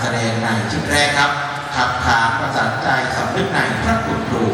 แสดงในชุดแรกครับขับขานประสานใจสำนึกในพระคุณครู